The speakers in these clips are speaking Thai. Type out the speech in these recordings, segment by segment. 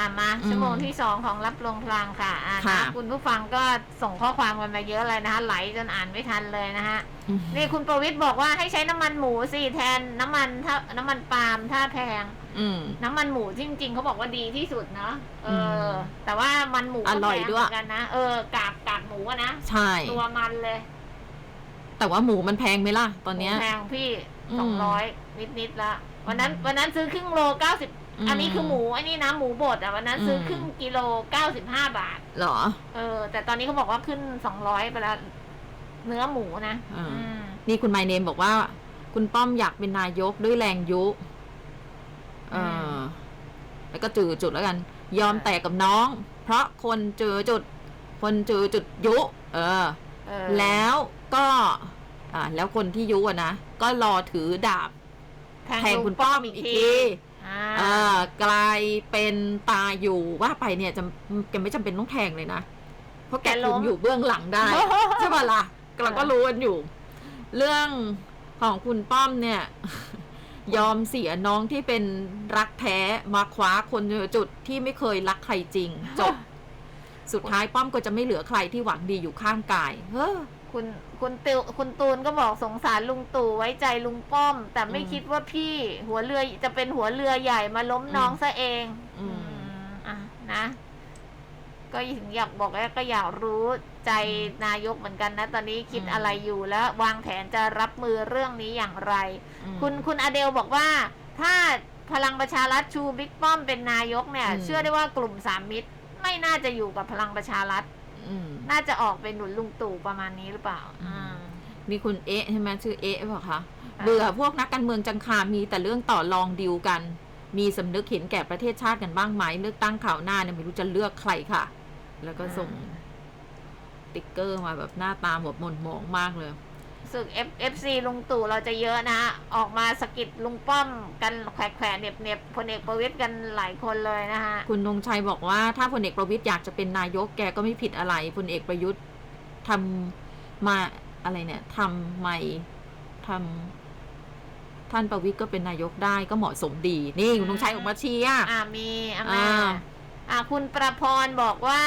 ค่ะมาอืมชั่วโมงที่สองของรับลงพลังค่ะอ่าค่ะนะคุณผู้ฟังก็ส่งข้อความกันมาเยอะเลยนะคะไหลจนอ่านไม่ทันเลยนะฮะนี่คุณประวิทย์บอกว่าให้ใช้น้ำมันหมูสิแทนน้ำมันถ้าน้ำมันปาล์มถ้าแพง อืม น้ำมันหมูจริงๆเขาบอกว่าดีที่สุดเนาะเอออ มแต่ว่ามันหมูก็อร่อยแพงด้วยเหมือนกันนะเออกากกากหมูอะนะใช่ ตัวมันเลยแต่ว่าหมูมันแพงไหมล่ะ ตอนเนี้ย แพงพี่อืม สองร้อยนิดนิดๆละวันนั้นวันนั้นซื้อครึ่งโลเก้าสิบ อืมอันนี้คือหมูอันนี้นะหมูบดอะวันนั้นซื้ออมครึ่งกิโลเก้าสิบห้าบาทเหรอ เออ แต่ตอนนี้เขาบอกว่าขึ้นสองร้อยไปแล้วเนื้อหมูนะอ่าอืมนี่คุณไมเนมบอกว่า คุณป้อมอยากเป็นนายกด้วยแรงยุ เออ แล้วก็จือจุดแล้วกัน ยอมแตกกับน้อง เพราะคนเจอจุด คนเจอจุดยุ เออเออแล้วก็อ่าแล้วคนที่ยุอะนะ ก็รอถือดาบแทงคุณป้อมอีกทีอ่า เออกลายเป็นตาอยู่ว่าไปเนี่ยจะแกไม่จำเป็นต้องแทงเลยนะ เพราะแกคุมอยู่เบื้องหลังได้ ใช่ป่ะล่ะเราก็รู้กันอยู่ เรื่องของคุณป้อมเนี่ย ยอมเสียน้องที่เป็นรักแท้มาคว้าคนจุดที่ไม่เคยรักใครจริง จบ สุดท้ายป้อมก็จะไม่เหลือใครที่หวังดีอยู่ข้างกาย เฮ้อ คุณคุณติวคุณตูนก็บอกสงสารลุงตู่ไว้ใจลุงป้อม แต่ไม่อืมคิดว่าพี่หัวเรือจะเป็นหัวเรือใหญ่มาล้มน้องอืมซะเองอืม มอะนะ ก็ถึงอยากบอกว่าก็อยากรู้ใจนายกเหมือนกันนะ ตอนนี้คิดอืมอะไรอยู่แล้ว วางแผนจะรับมือเรื่องนี้อย่างไร อืม คุณคุณอเดลบอกว่า ถ้าพลังประชารัฐชูบิ๊กป้อมเป็นนายกเนี่ย อืมเชื่อได้ว่ากลุ่มสามมิตร ไม่น่าจะอยู่กับพลังประชารัฐ อืมน่าจะออกเป็นหนุนลุงตู่ประมาณนี้หรือเปล่าอืมอ่า มีคุณเอ๊ะใช่ไหมชื่อเอ๊ะเปล่าคะอ่าเบื่อพวกนักการเมืองจังคามีแต่เรื่องต่อรองดิวกัน มีสำนึกเห็นแก่ประเทศชาติกันบ้างไหมเลือกตั้งข่าวหน้าเนี่ยไม่รู้จะเลือกใครค่ะ แล้วก็ส่งติ๊กเกอร์มาแบบหน้าตาแบบหม่นหมองมากเลย สึก F F C ลุงตู่เราจะเยอะนะ ออกมาสะกิดลุงป้อมกันแขวะแขวะเหน็บเหน็บพลเอกประวิตยกันหลายคนเลยนะฮะคุณธงชัยบอกว่าถ้าพลเอกประวิตยอยากจะเป็นนายกแกก็ไม่ผิดอะไรพลเอกประยุทธ์ทำมาอะไรเนี่ยทำใหม่ทำท่านประวิตยก็เป็นนายกได้ก็เหมาะสมดี นี่คุณธงชัยออกมาเชียร์อ่ามีอะอ่าแม่อ่าคุณประพรบอกว่า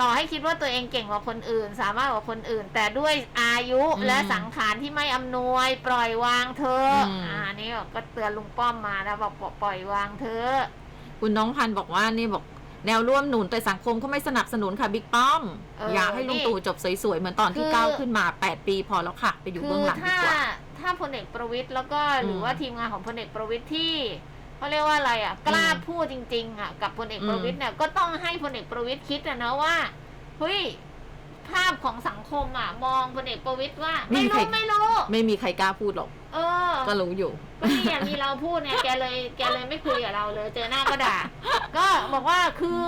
ต่อให้คิดว่าตัวเองเก่งกว่าคนอื่น สามารถกว่าคนอื่น แต่ด้วยอายุและสังขารที่ไม่อำนวย ปล่อยวางเธอะอ่านี่ก็เตือนลุงป้อมมาแล้วบอกปล่อยวางเธอะคุณน้องพันธุ์บอกว่านี่บอกแนวร่วมหนุนแต่สังคมเขาไม่สนับสนุนค่ะบิ๊กป้อม เออออยากให้ลุงตู่จบสวยๆ เหมือนตอนที่คือ ก้าวขึ้นมา 8 ปีพอแล้วค่ะ ไปอยู่คืเบื้องอหลังดีถ้ากว่า ถ้าพลเอกประวิตยแล้วก็หรือมว่าทีมงานของพลเอกประวิตยที่ เขาเรียกว่าอะไรอะ กล้าอืมพูดจริง ๆ อะ กับพลเอกอืมประวิตยเนี่ยก็ต้องให้พลเอกประวิตยคิดอะนะว่าเฮ้ยภาพของสังคมอะ มองพลเอกประวิตยว่า ไม่รู้ไม่รู้ไม่มีใครกล้าพูดหรอก เออ ก็รู้อยู่ก็นี่อะมีเราพูดเนี่ยแกเลยแกเลยไม่คุยกับเราเลย เจอหน้าก็ด่าก็บอกว่าคือ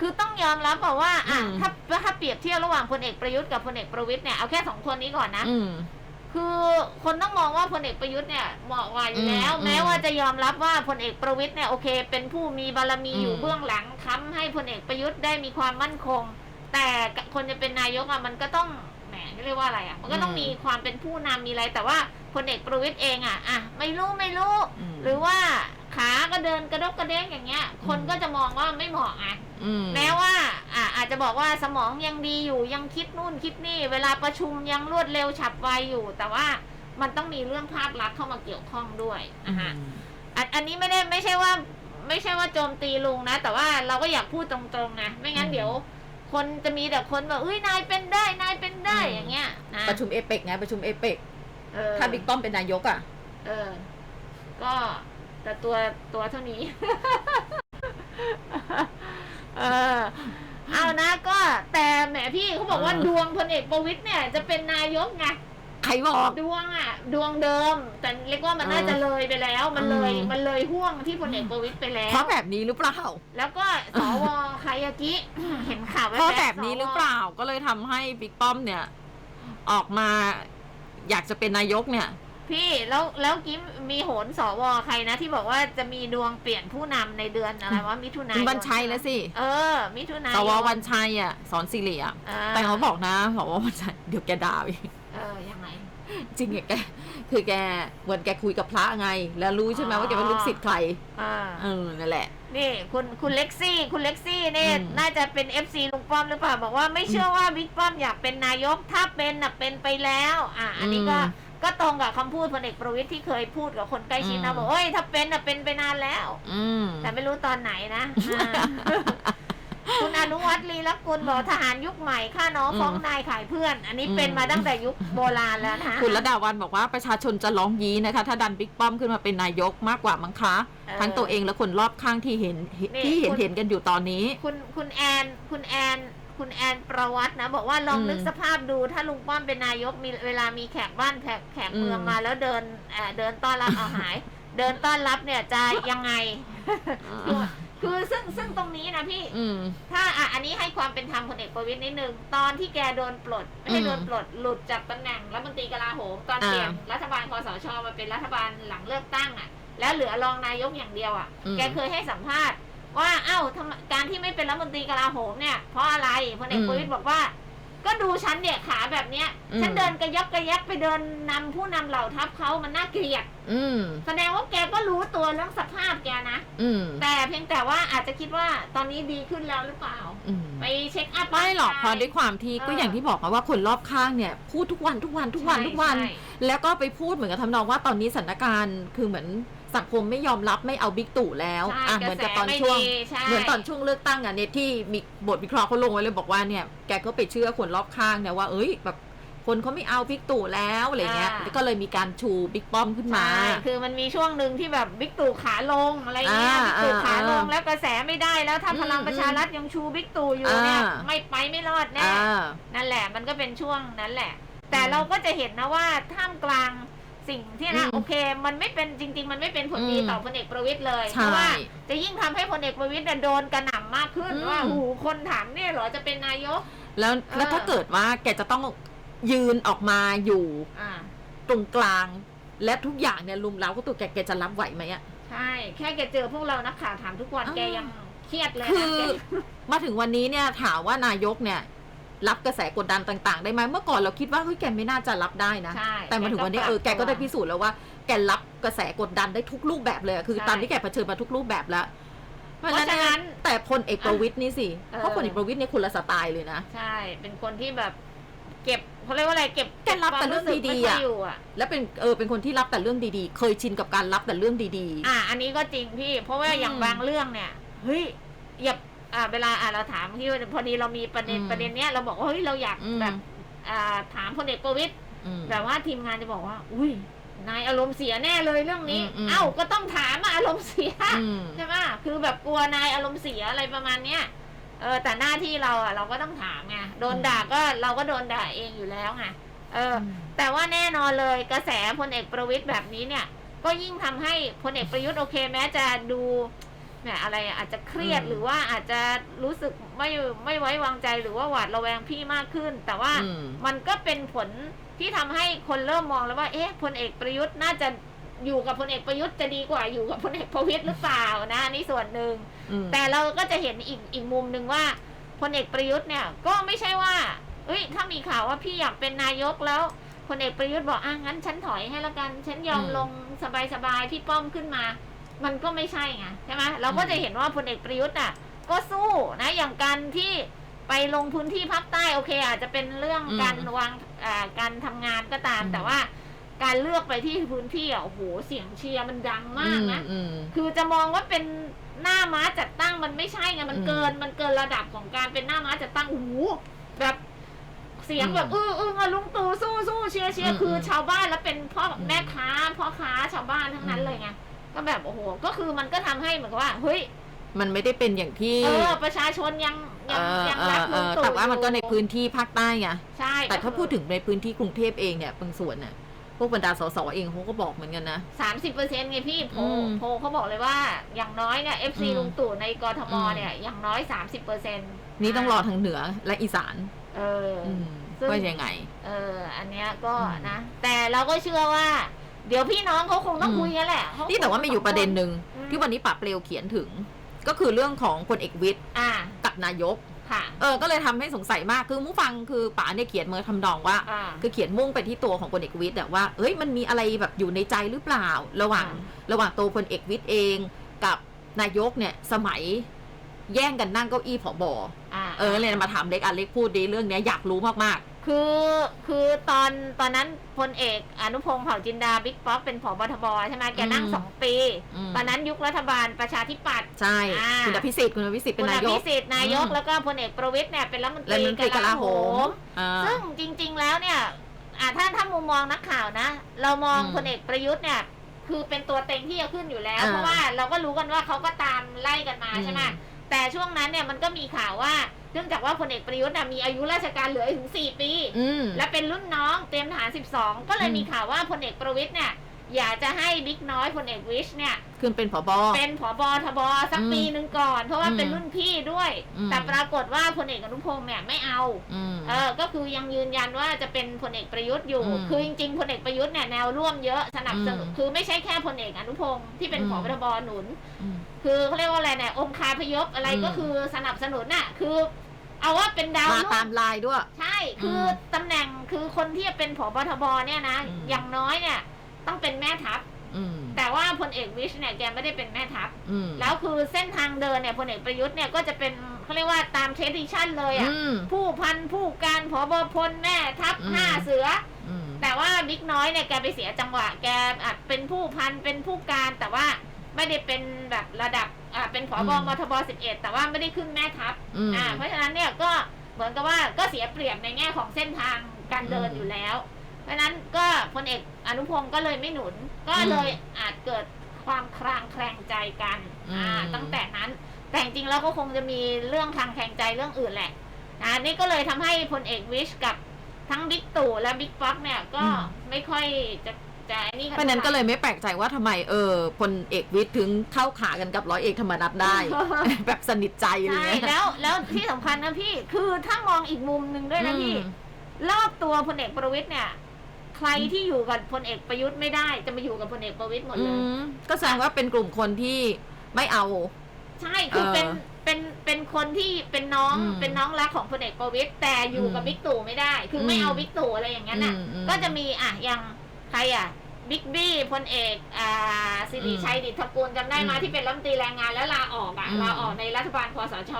คือต้องยอมรับอะว่าอะอืมถ้าถ้าเปรียบเทียบระหว่างพลเอกประยุทธ์กับพลเอกประวิตยเนี่ยเอาแค่สองคนนี้ก่อนนะอืม คือคนต้องมองว่าพลเอกประยุทธ์เนี่ยเหมาะกว่าอยู่แล้ว อืมแม้ว่าจะยอมรับว่าพลเอกประวิทย์เนี่ยโอเค เป็นผู้มีบารมีอยู่อืมเบื้องหลังค้ำให้พลเอกประยุทธ์ได้มีความมั่นคง แต่คนจะเป็นนายกอะมันก็ต้องแหมเรียกว่าอะไรอะมันก็ต้องมีความเป็นผู้นำมีอะไร แต่ว่าพลเอกประวิทย์เองอะอะไม่รู้ไม่รู้ อืม หรือว่า ขาก็เดินกระดกกระเด้งอย่างเงี้ย คนก็จะมองว่าไม่เหมาะอะอืม แม้ว่าอะอาจจะบอกว่าสมองยังดีอยู่ยังคิดนู่นคิดนี่ เวลาประชุมยังรวดเร็วฉับไวอยู่ แต่ว่ามันต้องมีเรื่องภาพลักษณ์เข้ามาเกี่ยวข้องด้วยนะฮะอันอันนี้ไม่ได้ไม่ใช่ว่า ไม่ใช่ว่าโจมตีลุงนะ แต่ว่าเราก็อยากพูดตรงๆนะไม่งั้นอืม เดี๋ยว คนจะมีแต่คนแบบเอ้ยนายเป็นได้นายเป็นได้อืมอย่างเงี้ยนะประชุมเอเปกไงประชุมเอเปกเออถ้าบิ๊กป้อมเป็นนายกอะ เออ ก็ แต่ตัวตัวเท่านี้ เออเอานะก็ แต่แหมพี่เขาบอกว่าเออดวงพลเอกประวิตยเนี่ย จะเป็นนายกไงใครบอก ดวงอะ ดวงเดิม แต่เรียกว่ามันเออน่าจะเลยไปแล้ว มันเลยอืมมันเลยห่วงที่พลเอกประวิตยไปแล้เพวราะแบบนี้หรือเปล่า แล้วก็สวคายากิเห็นข่าวเพราะๆแบบนี้สวหรือเปล่าก็เลยทำให้บิ๊กป้อมเนี่ย ออกมาอยากจะเป็นนายกเนี่ย พี่แล้วแล้วกิ๊มมีโหนสวใครนะ ที่บอกว่าจะมีดวงเปลี่ยนผู้นำในเดือนอะไรวะมิถุนายคุนณบัญชัยแล้วสิเออ มิถุนายน สววันชัยอะ สอนสิริอะ อ่า แต่เขาบอกนะบอกว่าวันชัยเดี๋ยวแกด่าอีก เออยังไง จริงอะแก คือแกเหมือนแกคุยกับพระไง แล้วรู้ใช่ไหมว่าแกเป็นลูกศิษย์ใคร อ่าเออ นั่นแหละ นี่คุณคุณเล็กซี่ คุณเล็กซี่นี่อืม น่าจะเป็น FC ลุงป้อมหรือเปล่า บอกว่าไม่เชื่อว่าบิ๊กป้อมอยากเป็นนายกถ้าเป็นน่ะเป็นไปแล้ว อะ อันนี้ก็ ก็ตรงกับคำพูดพลเอกประวิตยที่เคยพูดกับคนใกล้ชิดนะบอกเอ้ยถ้าเป็นน่ะเป็นไปนานแล้ว อืมแต่ไม่รู้ตอนไหนนะอ่าคุณอนุวัตรลีละกุลบอกทหารยุคใหม่ฆ่าน้องอืมฟ้องนายขายเพื่อน อันนี้อืมเป็นมาตั้งแต่ยุคโบราณแล้วนะคุณระดาวันบอกว่าประชาชนจะร้องยี้นะคะ ถ้าดันบิ๊กป้อมขึ้นมาเป็นนายกมากกว่ามั้งคะทั้งตัวเองและคนรอบข้างที่เห็นที่เห็นเห็นกันอยู่ตอนนี้ คุณคุณแอนคุณแอน คุณแอนประวัตินะ บอกว่าลองอืมนึกสภาพดูถ้าลุงป้อมเป็นนายกมีเวลามีแขกบ้านแขกแขกเมืองอืมมาแล้วเดินเอ่อเดินต้อนรับเอาหาย เดินต้อนรับเนี่ยจะยังไงคือคือซึ่งซึ่งตรงนี้นะพี่อืมถ้าอะอันนี้ให้ความเป็นธรรมพลเอกประวิตยนิดนึง ตอนที่แกโดนปลด ไม่ใช่อืมโดนปลดหลุดจากตำแหน่งรัฐมนตรีกลาโหมตอนอ่าเปลี่ยนรัฐบาลคอสชมาเป็นรัฐบาลหลังเลือกตั้งอะ แล้วเหลือรองนายกอย่างเดียวอะอืมแกเคยให้สัมภาษณ์ ว่าเอ้าทำไมการที่ไม่เป็นรัฐมนตรีกลาโหมเนี่ย เพราะอะไรพลเอกประวิตยบอกว่า ก็ดูฉันเนี่ยขาแบบเนี้ยอืมฉันเดินกระยับกระยับไปเดินนำผู้นำเหล่าทัพเขามันน่าเกลียด อืมแสดงว่าแกก็รู้ตัวเรื่องสภาพแกนะอืมแต่เพียงแต่ว่าอาจจะคิดว่าตอนนี้ดีขึ้นแล้วหรือเปล่าอืมไปเช็คอัพไม่หรอกเพร่ราะงกายด้วยความที่ก็เอออย่างที่บอกอะว่าคนรอบข้างเนี่ยพูดทุกวันทุกวันทุกวันใช่ทุกวันใช่แล้วก็ไปพูดเหมือนกับทำนองว่าตอนนี้สถานการณ์คือเหมือน สังคมไม่ยอมรับไม่เอาบิ๊กตู่แล้วใช่อะกเหระมือนแสกับตอนไม่ช่วง ดีใช่ เหมือนตอนช่วงเลือกตั้งอะเนี่ยที่มีบทวิเคราะห์เขาลงไว้เลยบอกว่าเนี่ยแกก็ไปเชื่อคนรอบข้างเนี่ยว่าเอ้ยแบบคนเขาไม่เอาบิ๊กตู่แล้วอะไรเงี้ยก็เลยมีการชูบิ๊กป้อมขึ้นมา ใช่คือมันมีช่วงหนึ่งที่แบบบิ๊กตู่ขาลงอะไรเงี้ยอ่าบิ๊กตู่ขาลงอ่าแล้วกระแสไม่ได้แล้วถ้าอืมพลังประชารัฐยังชูบิ๊กตู่อยู่เนี่ยอ่า ไม่ไปไม่รอดแน่ อ่า นั่นแหละมันก็เป็นช่วงนั้นแหละ แต่อืม เราก็จะเห็นนะว่าท่ามกลาง สิ่งที่นะอืมโอเค มันไม่เป็นจริง ๆ มันไม่เป็นผลดีอืมต่อพลเอกประวิตยเลยใช่เพราะว่าจะยิ่งทำให้พลเอกประวิตยเนี่ยโดนกระหน่ำมากขึ้นอืม ว่าหูคนถามเนี่ยเหรอจะเป็นนายก แล้วแล้วเออ ถ้าเกิดว่าแกจะต้องยืนออกมาอยู่อ่า ตรงกลาง และทุกอย่างเนี่ยลุมเล้าก็ตัวแกแกจะรับไหวไหมอะ ใช่ แค่แกเจอพวกเรานักข่าวถามทุกวันอ่า แกยังเครียดเลยคืนะอแก มาถึงวันนี้เนี่ยถามว่านายกเนี่ย รับกระแสกดดันต่างๆ ได้ไหมเมื่อก่อนเราคิดว่าเฮ้ยแกไม่น่าจะรับได้นะ ใช่แต่มาถึงวันนี้เออแกก็ได้พิสูจน์แล้วว่าแกรับกระแสกดดันได้ทุกรูปแบบเลยอะคือใช่ ตามที่แกเผชิญมาทุกรูปแบบแล้ว เพราะฉะนั้น แต่พลเอกประวิตยนี่สิเออ เพราะพลเอกประวิตยเนี่ยคนละสไตล์เลยนะ ใช่ เป็นคนที่แบบ เก็บเขาเรียกว่าอะไรเก็บแกรับแต่เรื่องดีๆอะอะอยู่อะ และเป็นเออเป็นคนที่รับแต่เรื่องดีๆ เคยชินกับการรับแต่เรื่องดี อ่าอันนี้ก็จริงพี่ เพราะว่าอืมอย่างบางเรื่องเนี่ยเฮ้ยอย่า อ่าเวลาอ่าเราถามที่ว่าพอดีเรามีประเด็นอืมประเด็นเนี้ยเราบอกว่าเฮ้ยเราอยากอืม แบบอ่าถามพลเอกประวิตยๆอืมแบบว่าทีมงานจะบอกว่า อุ้ยนายอารมณ์เสียแน่เลยเรื่องนี้ อืมอืม เอ้าก็ต้องถามอะอารมณ์เสีย อืม ใช่ไหมคือแบบกลัวนายอารมณ์เสียอะไรประมาณเนี้ย เออ แต่หน้าที่เราอะ เราก็ต้องถามไง โดนอืมด่าก็เราก็โดนด่าเองอยู่แล้วไง เออแต่ว่าแน่นอนเลยกระแสพลเอกประวิตยแบบนี้เนี่ย ก็ยิ่งทำให้พลเอกประยุทธ์โอเคแม้จะดู แหมอะไรอะอาจจะเครียดอืมหรือว่าอาจจะรู้สึกไม่ไม่ไว้วางใจหรือว่าหวาดระแวงพี่มากขึ้น แต่ว่าอืมมันก็เป็นผลที่ทำให้คนเริ่มมองแล้วว่าเอ๊ะพลเอกประยุทธ์น่าจะอยู่กับพลเอกประยุทธ์จะดีกว่าอยู่กับพลเอกประวิตยหรือเปล่านะอันนี่ส่วนหนึ่งอืมแต่เราก็จะเห็นอีกอีกมุมหนึ่งว่าพลเอกประยุทธ์เนี่ยก็ไม่ใช่ว่าเอ้ยถ้ามีข่าวว่าพี่อยากเป็นนายกแล้วพลเอกประยุทธ์บอกอะงั้นฉันถอยให้ละกัน ฉันยอมอืมลงสบายๆพี่ป้อมขึ้นมา มันก็ไม่ใช่ไงใช่ไหมเราก็จะเห็นว่าพลเอกประยุทธ์อะ ก็สู้นะอย่างการที่ไปลงพื้นที่ภาคใต้โอเค อาจจะเป็นเรื่องอืมการวางอ่าการทำงานก็ตามอืมแต่ว่าการเลือกไปที่พื้นที่อะโอ้โหเสียงเชียร์มันดังมากนะอืมคือจะมองว่าเป็นหน้าม้าจัดตั้งมันไม่ใช่ไงมันอืมเกินมันเกินระดับของการเป็นหน้าม้าจัดตั้งโอ้โหแบบเสียงแบบอือื้มออื้ออะลุงตู่สู้สู้เชียร์เชียร์อืมคืออืมชาวบ้านแล้วเป็นพ่ออืมแม่ค้าพ่อค้าชาวบ้านทั้งนั้นอืมเลยไง ก็แบบโอ้โหก็คือมันก็ทำให้เหมือนกับว่าเฮ้ยมันไม่ได้เป็นอย่างที่เออประชาชนยังเอยังอยังเอรักอเอลุงอตู่แต่ว่ามันก็ในอยู่พื้นที่ภาคใต้ไงใช่แต่ถ้าพูดถึงในพื้นที่กรุงเทพเองเนี่ยบางส่วนน่ะพวกบรรดาสสเองเขาก็บอกเหมือนกันนะสามสิบเปอร์เซ็นต์ไงพี่โพลอืมโพลเขาบอกเลยว่าอย่างน้อยเนี่ยเอฟซีอืมลุงตู่ในกทมอืม เนี่ยอย่างน้อยสามสิบเปอร์เซ็นต์นี่ต้องรอทางเหนือและอีสานเออออืมซึ่ง ว่ายังไง เออ อันเนี้ยก็อืม นะ แต่เราก็เชื่อว่า เดี๋ยวพี่น้องเขาคงต้องอืมคุยกันแหละเขนี่แต่ว่ามีอยู่ประเด็นหนึ่งอืมที่วันนี้ป่าเปลวเขียนถึง ก็คือเรื่องของพลเอกวิทย์อ่ากับนายก ค่ะ เออ ก็เลยทำให้สงสัยมาก คือผู้ฟังคือป๋าเนี่ยเขียนเมื่อทำนองว่า อ่า คือเขียนมุ่งไปที่ตัวของพลเอกประวิตยเนี่ยว่า เอ้ย มันมีอะไรแบบอยู่ในใจหรือเปล่า ระหว่าง อ่ ระหว่างตัวพลเอกประวิตยเอง กับนายกเนี่ย สมัย แย่งกันนั่งเก้าอี้ผบอ่าเออเลยมาถามเล็กอะเล็กพูดดีเรื่องเนี้ยอยากรู้มากคือคือตอนตอนนั้นพลเอกอนุพงศ์เผ่าจินดาบิ๊กป๊อกเป็นผบทบใช่ไหมแกนั่งอืมสองปีอืมตอนนั้นยุครัฐบาลประชาธิปัตย์ๆใช่อ่าคุณอภิสิทธิ์คุณอภิสิทธิ์เป็คุนณนาอยภิกสิทธิ์นายกอืมแล้วก็พลเอกประวิตยเนี่ยเป็นรัฐมนตและรีมันตรีกลาโหมอ่าซึ่งจริง ๆแล้วเนี่ยอ่าถ้าถ้ามุมมองนักข่าวนะ เรามองอืมพลเอกประยุทธ์เนี่ยคือเป็นตัวเต็งที่จะขึ้นอยู่แล้วอ่าเพราะว่าเราก็รู้กันว่าเขาก็ตามไล่กันมาใช่ไหมอืม แต่ช่วงนั้นเนี่ยมันก็มีข่าวว่าเนื่องจากว่าพลเอกประยุทธ์น่ะมีอายุราชการเหลืออีกถึง 4 ปี อืม และเป็นรุ่นน้องเตรียมทหาร 12 ก็เลยอืมมีข่าวว่าพลเอกประวิทย์เนี่ย อยากจะให้บิ๊กน้อยพลเอกวิชเนี่ย ขึ้นเป็นผบ เป็นผบทบสักอืมปีหนึ่งก่อน เพราะว่าอืมเป็นรุ่นพี่ด้วย อืม แต่ปรากฏว่าพลเอกอนุพงศ์เนี่ยไม่เอา อืม เออ ก็คือยังยืนยันว่าจะเป็นพลเอกประยุทธ์อยู่ อืมคือจริงๆพลเอกประยุทธ์เนี่ยแนวร่วมเยอะสนับสนุน อืมคือไม่ใช่แค่พลเอกอนุพงศ์ที่เป็นอืม ผบทบหนุน อืม คือเขาเรียกว่าอะไรเนี่ยองคาพยพอะไรอืมก็คือสนับสนุนน่ะ คือ เอาว่าเป็นดาวมารุ่ตางมลายด้วย ใช่ คืออมตำแหน่งคือคนที่จะเป็นผบทบเนี่ยนะ อืมอย่างน้อยเนี่ย ต้องเป็นแม่ทัพอืมแต่ว่าพลเอกวิชเนี่ยแกไม่ได้เป็นแม่ทัพอืมแล้วคือเส้นทางเดินเนี่ยพลเอกประยุทธ์เนี่ยก็จะเป็นเขาเรียกว่าตามเทดิชันเลยอะ อืม ผู้พันผู้การผบพลแม่ทัพอืม ห้าเสือ อืม แต่ว่าบิ๊กน้อยเนี่ยแกไปเสียจังหวะ แกอาจเป็นผู้พันเป็นผู้การแต่ว่าไม่ได้เป็นแบบระดับอ่าเป็นผบมทบสิบเอ็ดแต่ว่าไม่ได้ขึ้นแม่ทัพอืมอ่าเพราะฉะนั้นเนี่ยก็เหมือนกับว่าก็เสียเปรียบในแง่ของเส้นทางการเดินอืมอยู่แล้ว เพราะฉะนั้นก็พลเอกอนุพงศ์ก็เลยไม่หนุน ก็เลยอาจเกิดความคลางแคลงใจกันอ่าอืมตั้งแต่นั้นแต่จริงๆแล้วก็คงจะมีเรื่องคลางแคลงใจเรื่องอื่นแหละอ่านี่ก็เลยทำให้พลเอกวิชกับทั้งบิ๊กตู่และบิ๊กป๊อกเนี่ยก็ไม่ค่อยจะจะนี่เพราะฉะนั้นก็เลยไม่แปลกใจว่าทำไมเออพลเอกวิทย์ถึงเข้าขากันกับร้อยเอกธรรมนัฐได้ แบบสนิทใจอะไรใช่เงี้ยแล้วแล้วที่สำคัญนะพี่คือถ้ามองอีกมุมหนึ่งด้วยนะพี่อืมรอบตัวพลเอกประวิตยเนี่ย ใครที่อยู่กับพลเอกประยุทธ์ไม่ได้ จะมาอยู่กับพลเอกประวิตยหมดอืเลยมก็แสดงว่าเป็นกลุ่มคนที่ไม่เอา ใช่คือเออเป็นเป็นเป็นคนที่เป็นน้องอืมเป็นน้องรักของพลเอกประวิตยแต่อยู่กับอืมบิ๊กตู่ไม่ได้ คือไม่อืมเอาบิ๊กตู่อะไรอย่างนั้นน่ะ อืมอืมก็จะมีอะอย่างใครอะบิ๊กบี้พลเอกอ่าสิริชัยดิษฐกุลจำได้ไหมอืมที่เป็นรัฐมนตรีแรงงานแล้วลาออกอะอืมลาออกในรัฐบาลคอสช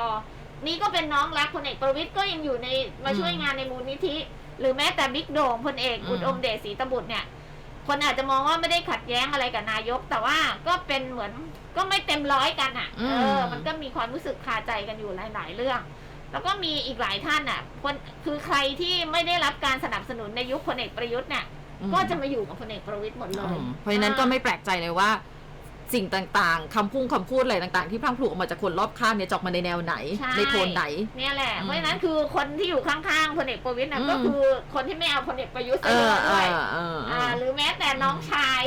นี่ก็เป็นน้องรักพลเอกประวิตยก็ยังอยู่ในมาช่วยอืม งานในมูลนิธิ หรือแม้แต่บิ๊กโด่งพลเอกอืมอุดมเดชศรีตบุตรเนี่ย คนอาจจะมองว่าไม่ได้ขัดแย้งอะไรกับนายก แต่ว่าก็เป็นเหมือนก็ไม่เต็มร้อยกันอะอืมเออ มันก็มีความรู้สึกคาใจกันอยู่หลาย ๆ เรื่อง แล้วก็มีอีกหลายท่านอะ คนคือใครที่ไม่ได้รับการสนับสนุนในยุคพลเอกประยุทธ์เนี่ยอืมก็จะมาอยู่กับพลเอกประวิตยหมดเลอืยมเพราะฉะนั้นก็ไม่แปลกใจเลยว่า สิ่งต่างๆ คำพุ่งคำพูดอะไรต่างๆ ที่พลังพลูออกมาจากคนรอบข้างเนี่ยจะออกมาในแนวไหน ใช่ ในโทนไหน เนี่ยแหละ อืมเพราะฉะนั้นคือคนที่อยู่ข้างๆพลเอกประวิตยนะอืม ก็คือคนที่ไม่เอาพลเอกประยุทธ์เอซะเยออะเอด้วยอเออเออ่า อหรือแม้แต่น้องชาย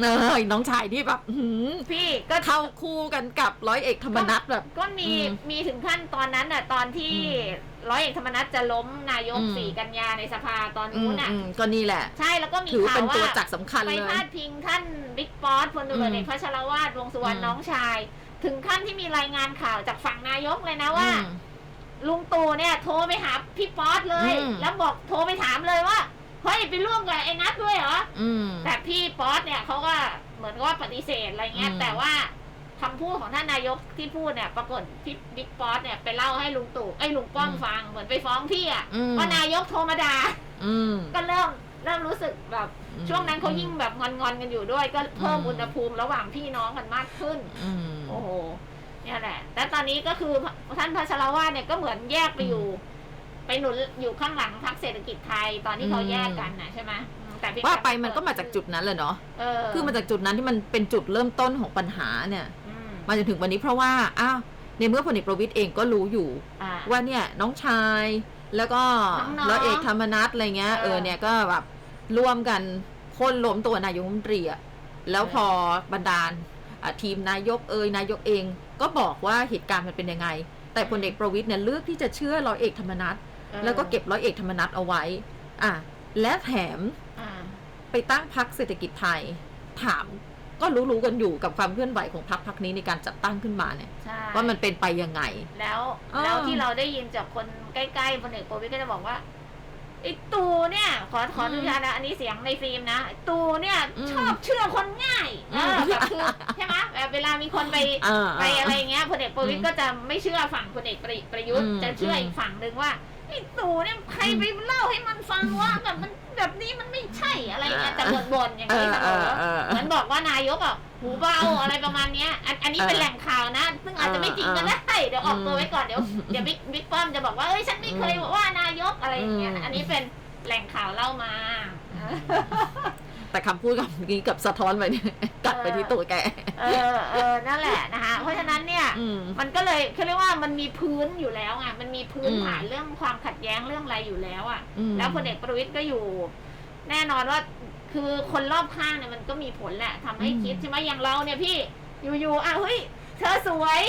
เออน้องชายที่แบบอื้อหือพี่ก็เข้าคู่กันกับร้อยเอกธรรมนัฐแบบ ก็มีอืมมีถึงขั้นตอนนั้นน่ะตอนที่อื ร้อยเอกธรรมนัฐจะล้มนายกอืม สี่กันยาในสภาตอนอืนู้มนน่ะ อืมก็นี่แหละ ใช่แล้วก็มีถือข่าเป็วนตัวว่าจักรสำคัญไปเลย พาดพิงท่านบิ๊กป๊อตพลตำรวจเอกอืมพัชรวาทวงสุวรรณอืม น้องชาย ถึงขั้นที่มีรายงานข่าวจากฝั่งนายกเลยนะว่า อืม ลุงตู่เนี่ยโทรไปหาพี่ป๊อตเลย อืม แล้วบอกโทรไปถามเลยว่าเฮ้ยไปร่วมกับไอ้นัทด้วยเหรอ อืม แต่พี่ป๊อตเนี่ยเขาก็เหมือนกับว่าปฏิเสธอะไรเงี้ย อืมแต่ว่า คำพูดของท่านนายกที่พูดเนี่ย ปรากฏพี่บิ๊กป๊อตเนี่ยไปเล่าให้ลุงตู่ไอ้ยลุงป้อมฟังเหมือนไปฟ้องพี่อะอืม ว่านายกโทรมาด่าอืม ก็เริ่มเริ่มรู้สึกแบบ อืมช่วงนั้นเขายิ่งแบบงอนๆกันอยู่ด้วย ก็เพิ่มอืม อุณหภูมิระหว่างพี่น้องกันมากขึ้น อืม โอ้โหเนี่ยแหละ แต่ตอนนี้ก็คือท่านพัชรวาทเนี่ยก็เหมือนแยกไปอยู่ ไปหนุนอยู่ข้างหลังพรรคเศรษฐกิจไทยตอนที่เขาอืม แยกกันนะใช่ไหมอืมแต่พี่ว่าไปแป๊บมันก็มาจากจุดนั้นแหละเนาะ เออคือมาจากจุดนั้นที่มันเป็นจุดเริ่มต้นของปัญหาเนี่ยอื มมาจนถึงวันนี้เพราะว่าอ้าวในเมื่อพลเอกประวิตยเองก็รู้อยู่ อ่า ว่าเนี่ยน้องชายแล้วก็น้องๆร้อยเอกธรรมนัฐอะไรเงี้ยเออเออเนี่ยก็แบบร่วมกันโค่นล้มตัวนายกรัฐมนตรีอะแล้วเออ พอบรรดาลอะทีมนายกเอยนายกเองก็บอกว่าเหตุการณ์มันเป็นยังไง แต่พลเอกประวิตยเนี่ยเลือกที่จะเชื่อร้อยเอกธรรมนัฐออแล้วก็เก็บร้อยเอกธรรมนัฐเอาไว้อะและแถม อ่า ไปตั้งพักเศรษฐกิจไทย ถาม ก็รู้ๆกันอยู่กับความเคลื่อนไหวของพรรคพรรคนี้ในการจัดตั้งขึ้นมาเนี่ยใช่ว่ามันเป็นไปยังไง แล้วอ่าแล้วที่เราได้ยินจากคนใกล้ๆพลเอกประวิตยก็จะบอกว่าไอ้ตูเนี่ย ขอขออนุญาตนะอันนี้เสียงในฟิล์มนะไอ้ตูเนี่ยอืมชอบเชื่อคนง่ายอืเอมอแบบคือใช่ไหมแบบเวลามีคนไปอ่าไปอะไรเงี้ยพลเอกประวิตยก็จะไม่เชื่อฝั่งพลเอกประประยุทธ์อืมจะเชื่ออืมอีกฝั่งหนึ่งว่าไอ้ตูเนี่ยใครไปเล่าให้มันฟังว่าแบบมันแบบนี้มันไม่ใช่อะไรเงี้ยแต่บ่นๆอย่างนี้เสมอเออเหมือนบอกว่านายกอะหูเบาอะไรประมาณเนี้ยอันอันนี้เป็นเออแหล่งข่าวนะ ซึ่งอาจจะไม่จริงก็ได้เดี๋ยวออกตัวไว้ก่อนเดี๋ยวเดี๋ยวบิ๊กบิ๊กป้อมจะบอกว่าเอ้ยฉันไม่เคยบอกว่านายกอะไรอย่างเงี้ยอืมอันนี้เป็นแหล่งข่าวเล่ามา แต่คำพูดกับนี้กับสะท้อนไปเนี่ยกัดไปที่ตัวแก เออเออนั่นแหละนะคะ เพราะฉะนั้นเนี่ย อืม มันก็เลยเขาเรียกว่ามันมีพื้นอยู่แล้วไงมันมีพื้นอืมฐานเรื่องความขัดแย้งเรื่องอะไรอยู่แล้วอะ อืม แล้วพลเอกประวิตยก็อยู่ แน่นอนว่าคือคนรอบข้างเนี่ยมันก็มีผลแหละทำให้อืม คิดใช่ไหมอย่างเราเนี่ยพี่อยู่ๆอะเฮ้ย เธอสวย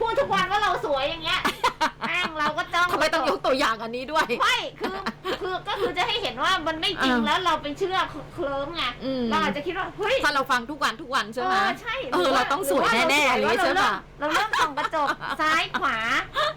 พูดทุกวันว่าเราสวยอย่างเงี้ยแม่งเราก็จ้องทำไมต้องยกตัวอย่างอันนี้ด้วย ไม่คือคือก็คือจะให้เห็นว่ามันไม่จริงอ่าแล้วเราไปเชื่อเคลิ้มไงอืม เราอาจจะคิดว่าเฮ้ยถ้าเราฟังทุกวันทุกวันใช่ไหม เออใช่เออเราต้องสวยแน่ๆหรือว่าเลยใช่ปะ เราเริ่มส่องกระจกซ้ายขวา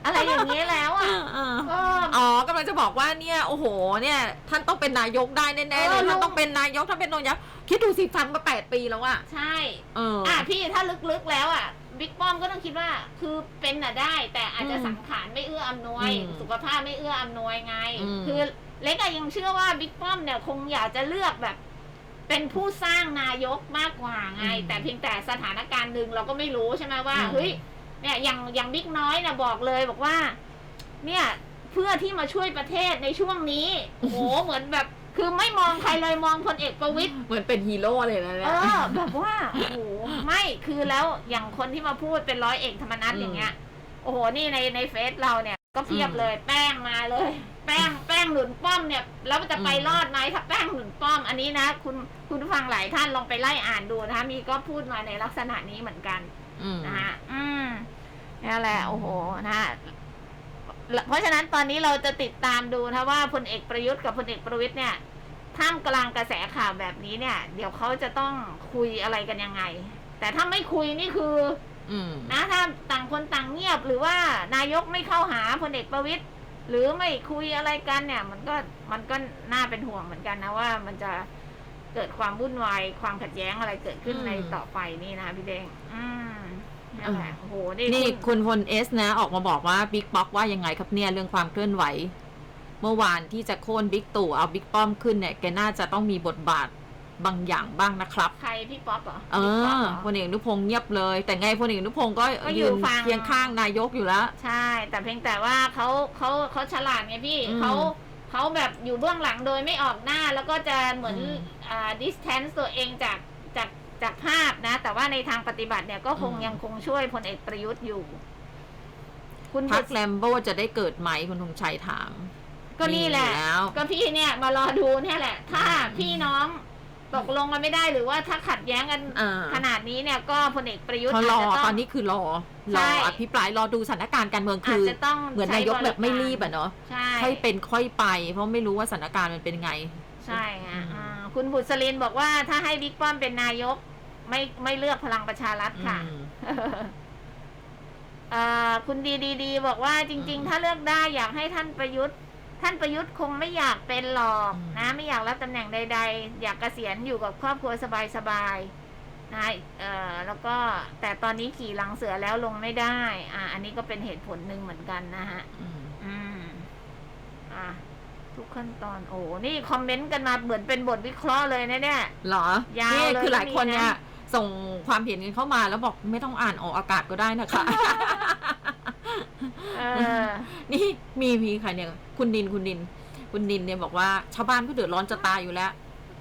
อะไรอย่างนี้ยแล้วอะอ่าก็อ๋อกำลังจะบอกว่าเนี่ยโอ้โหเนี่ยท่านต้องเป็นนายกได้แน่ๆเลเอยอท่านต้องเป็นนายกท่านเป็นนายกคิดดูสิฟังมาแปดปีแล้วอะใช่ เอออะพี่ถ้าลึกๆแล้วอะ บิ๊กป้อมก็ต้องคิดว่าคือเป็นน่ะได้ แต่อาจจะอืมสังขารไม่เอื้ออำนวย อืมสุขภาพไม่เอื้ออำนวยไง อืม คือเล็กอะยังเชื่อว่าบิ๊กป้อมเนี่ยคงอยากจะเลือกแบบ เป็นผู้สร้างนายกมากกว่าไงแต่เพียงแต่สถานการณ์หนึ่งเราก็ไม่รู้ใช่ไหมว่าเฮ้ยเนี่ยอย่างอย่างบิ๊กน้อยนะบอกเลยบอกว่า เนี่ยเพื่อที่มาช่วยประเทศในช่วงนี้โอ้โหเหมือนแบบ คือไม่มองใครเลยมองพลเอกประวิตย เหมือนเป็นฮีโร่เลยนะเนี่เอย อแบบว่าโอ้โหไม่คือแล้วอย่างคนที่มาพูดเป็นร้อยเอกธรรมนัฐอืมอย่างเงี้ย โอ้โหนี่ในในเฟซเราเนี่ย ก็เพียบอืมเลยแป้งมาเลย แป้งแป้งหนุนป้อมเนี่ยแล้วมันจะไปอืม รอดไหมถ้าแป้งหนุนป้อมอันนี้นะ คุณคุณผู้ฟังหลายท่านลองไปไล่อ่านดูนะคะมีก็พูดมาในลักษณะนี้เหมือนกัน อืม นะฮะอืมนี่แหละ โอ้โห นะฮะ เพราะฉะนั้นตอนนี้เราจะติดตามดูนะว่าพลเอกประยุทธ์กับพลเอกประวิตยเนี่ย ท่ามกลางกระแสข่าวแบบนี้เนี่ย เดี๋ยวเขาจะต้องคุยอะไรกันยังไง แต่ถ้าไม่คุยนี่คืออืมนะถ้าต่างคนต่างเงียบหรือว่านายกไม่เข้าหาพลเอกประวิตยหรือไม่คุยอะไรกันเนี่ย มันก็มันก็น่าเป็นห่วงเหมือนกันนะว่ามันจะเกิดความวุ่นวายความขัดแย้งอะไรเกิดขึ้นอืมในต่อไปนี่นะพี่เด้งอืมนั่นแหละโอ้โหนี่นี่คุณคุณพลเอสนะ ออกมาบอกว่าบิ๊กป๊อกว่ายังไงครับเนี่ยเรื่องความเคลื่อนไหว เมื่อวานที่จะโค่นบิ๊กตู่เอาบิ๊กป้อมขึ้นเนี่ยแกน่าจะต้องมีบทบาทบางอย่างบ้างนะครับ ใครพี่ป๊อปเหรอเอพี่ป๊ปอหรพลเอกอนุพงศ์เงียบเลย แต่ไงพลเอกอนุพงศ์ก็ก็อยู่ยืนฟังเคียงข้างนายกอยู่แล้ว ใช่ แต่เพียงแต่ว่าเขาเขาเขาฉลาดไงพี่อืมเขาเขาแบบอยู่เบื้องหลังโดยไม่ออกหน้าแล้วก็จะเหมือนอืมอ่า distance ตัวเองจากจากจากภาพนะ แต่ว่าในทางปฏิบัติเนี่ยก็คงอืม ยังคงช่วยพลเอกประยุทธ์อยู่ คุณพักบุษแลมโบจะได้เกิดไหมคุณธงชัยถาม ก็นี่แหละ มีอยู่แล้วก็พี่เนี่ยมารอดูเนี่ยแหละ ถ้าอืมพี่น้องตกลงกันไม่ได้หรือว่าถ้าขัดแย้งกันอ่า ขนาดนี้เนี่ยก็พลเอกประยุทธ์เขารออาจจะต้องตอนนี้คือรอใช่รออภิปรายรอดูสถานการณ์การเมืองอาคืจอจะต้องเหมือนใช้นายกแบบไม่ริรีบอะเนาะใช่ค่อยเป็นค่อยไป เพราะไม่รู้ว่าสถานการณ์มันเป็นไง ใช่ไงอืมอ่าคุณบุษรินบอกว่าถ้าให้บิ๊กป้อมเป็นนายก ไม่ไม่เลือกพลังประชารัฐค่ะ อืม เอ่อคุณดีดีดีบอกว่าจริงอืมๆถ้าเลือกได้อยากให้ท่านประยุทธ์ ท่านประยุทธ์คงไม่อยากเป็นหรอกอืมนะ ไม่อยากรับตำแหน่งใด ๆ อยากเกษียณอยู่กับครอบครัวสบายๆนะเอ่อแล้วก็แต่ตอนนี้ขี่หลังเสือแล้วลงไม่ได้ อ่า อันนี้ก็เป็นเหตุผลหนึ่งเหมือนกันนะฮะอืมอืมอะทุกขั้นตอนโอ้นี่คอมเมนต์กันมาเหมือนเป็นบทวิเคราะห์เลยนะเนี่ยเหรอยาวนี่เลยคือหลายคนก็มีนะเนี่ยส่งความเห็นกันเข้ามาแล้วบอกไม่ต้องอ่านออกอากาศก็ได้นะคะเออ นี่มีมีใครเนี่ย คุณดินคุณดิน คุณดินเนี่ยบอกว่าชาวบ้านก็เดือดร้อนจะตายอยู่แล้ว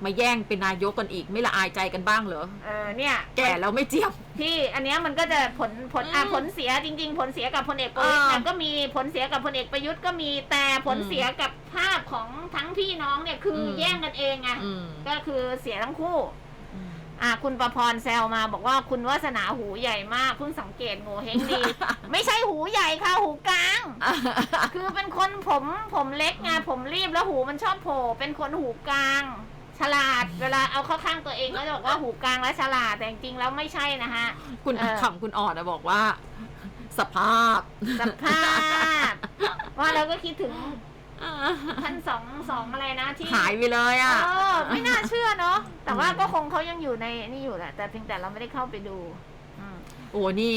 มาแย่งเป็นนายกกันอีกไม่ละอายใจกันบ้างเหรอเออเนี่ย แก่แล้วไม่เจียมพี่อันเนี้ยมันก็จะผลผลอะอืมผลเสียจริง ๆ ผลเสียกับพลเอกประยุทธ์อ่าเนี่ยก็มีผลเสียกับพลเอกประยุทธ์ก็มีแต่ผลอืมเสียกับภาพของทั้งพี่น้องเนี่ยคืออมแย่งกันเองไงอืมก็คือเสียทั้งคู่ อืมอะคุณประพรแซวมาบอกว่าคุณวาสนาหูใหญ่มากเพิ่งสังเกตโง่เฮงดี ไม่ใช่หูใหญ่ค่ะหูกลาง คือเป็นคนผมผมเล็กไงผมรีบแล้วหูมันชอบโผล่เป็นคนหูกลาง ฉลาดเวลาเอาเข้าข้างตัวเองก็จะบอกว่าหูกลางและฉลาดแต่จริงๆแล้วไม่ใช่นะฮะคุณเออคำคุณออดอะบอกว่า สภาพ สภาพ ว่าเราก็คิดถึง ท่านสองสองอะไรนะที่หายไปเลยเออะอไม่น่าเชื่อเนาะแต่ว่าอืมก็คงเขายังอยู่ในนี่อยู่แหละแต่เพียงแต่เราไม่ได้เข้าไปดูอืมโอ้นี่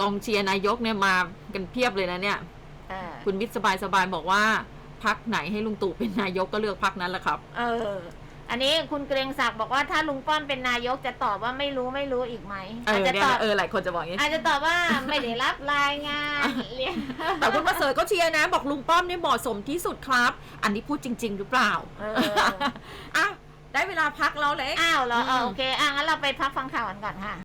กองเชียร์นายกเนี่ยมากันเพียบเลยนะเนี่ยเออคุณวิทย์สบายสบายบอกว่าพักไหนให้ลุงตู่เป็นนายกก็เลือกพักนั้นแหละครับ เออ อันนี้คุณเกรงศักดิ์บอกว่าถ้าลุงป้อมเป็นนายกจะตอบว่าไม่รู้ไม่รู้อีกไหมเออาจอจะเนี่ยตอบ เออหลายคนจะบอกอย่างนี้อาจจะตอบว่าไม่ได้รับรายงานเรียน แต่คุณประเสริฐก็เชียร์นะ บอกลุงป้อมเนี่ยเหมาะสมที่สุดครับ อันนี้พูดจริง ๆ หรือเปล่าเออ อะได้เวลาพักแล้วเลยอ้าวเหรอเออมโอเคอะงั้นเราไปพักฟังข่าวกันก่อนค่ะ